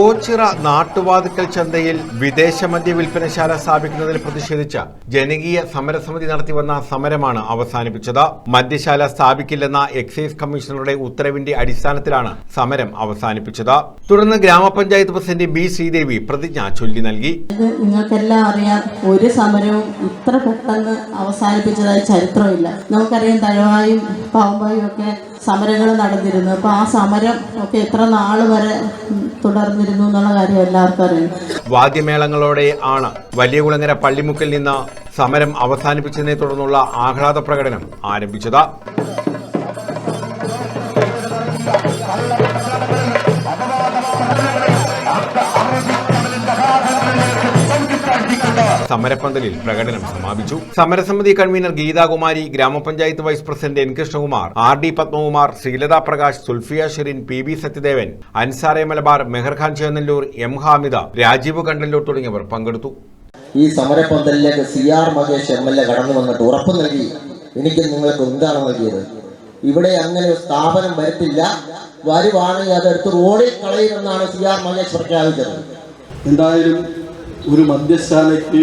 ഓച്ചിറ നാട്ടുവാതുക്കൽ ചന്തയിൽ വിദേശ മദ്യ വിൽപ്പനശാല സ്ഥാപിക്കുന്നതിൽ പ്രതിഷേധിച്ച് ജനകീയ സമരസമിതി നടത്തിവന്ന സമരമാണ് അവസാനിപ്പിച്ചത്. മദ്യശാല സ്ഥാപിക്കില്ലെന്ന എക്സൈസ് കമ്മീഷണറുടെ ഉത്തരവിന്റെ അടിസ്ഥാനത്തിലാണ് സമരം അവസാനിപ്പിച്ചത്. തുടർന്ന് ഗ്രാമപഞ്ചായത്ത് പ്രസിഡന്റ് ബി ശ്രീദേവി പ്രതിജ്ഞ ചൊല്ലി നൽകി. നിങ്ങൾക്കെല്ലാം അറിയാം ഒരു സമരവും ഇത്ര പെട്ടെന്ന് അവസാനിപ്പിച്ചതായി ചരിത്രമില്ല. നമുക്കറിയാം തഴവായും പാമ്പായും ഒക്കെ സമരങ്ങൾ നടന്നിരുന്നു. അപ്പോൾ ആ സമരം ഒക്കെ എത്ര നാൾ വരെ ഉം, തുടർന്നിരുന്നു എന്നുള്ള കാര്യം എല്ലാവർക്കും അറിയാം. വാദ്യമേളങ്ങളോടെ ആണ് വലിയകുളങ്ങര പള്ളിമുക്കിൽ നിന്ന് സമരം അവസാനിപ്പിച്ചതിനെ തുടർന്നുള്ള ആഹ്ലാദ പ്രകടനം ആരംഭിച്ചത്. സമരപ്പന്തലിൽ പ്രകടനം സമാപിച്ചു. സമരസമിതി convener Geethakumari gramapanchayat vice president N Krishnakumar R D Padmakumar Sreelatha Prakash Sulfiya Sherin P B Sathyadevan അൻസാറെ Malabar Meharkhan Chennallur M Hamida Rajeev Kandallur തുടങ്ങിയവർ പങ്കെടുത്തു. ഈ സമരപ്പന്തലിലേക്ക് C R Mahesh M L A കടന്നു വന്നിട്ട് ഉറപ്പ് നൽകി. എനിക്ക് നിങ്ങൾക്ക് എന്താണ് നൽകിയത്? ഇവിടെ അങ്ങനെ ഒരു സ്ഥാപനം വരത്തില്ല. വരുവാണെങ്കിൽ അതെടുത്ത് റോഡിൽ കളയുമെന്നാണ് സി ആർ മഹേഷ് പ്രഖ്യാപിച്ചത്. എന്തായാലും ഒരു മദ്യശാലയ്ക്ക്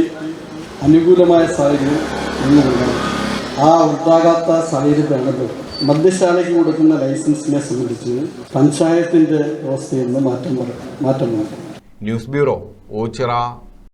അനുകൂലമായ സാഹചര്യം നൽകണം ആ ഉണ്ടാകാത്ത സാഹചര്യത്തിലാണ് മദ്യശാലയ്ക്ക് കൊടുക്കുന്ന ലൈസൻസിനെ സംബന്ധിച്ച് പഞ്ചായത്തിന്റെ വ്യവസ്ഥയിൽ നിന്ന് മാറ്റം മാറ്റം ന്യൂസ് ബ്യൂറോ ഓച്ചിറ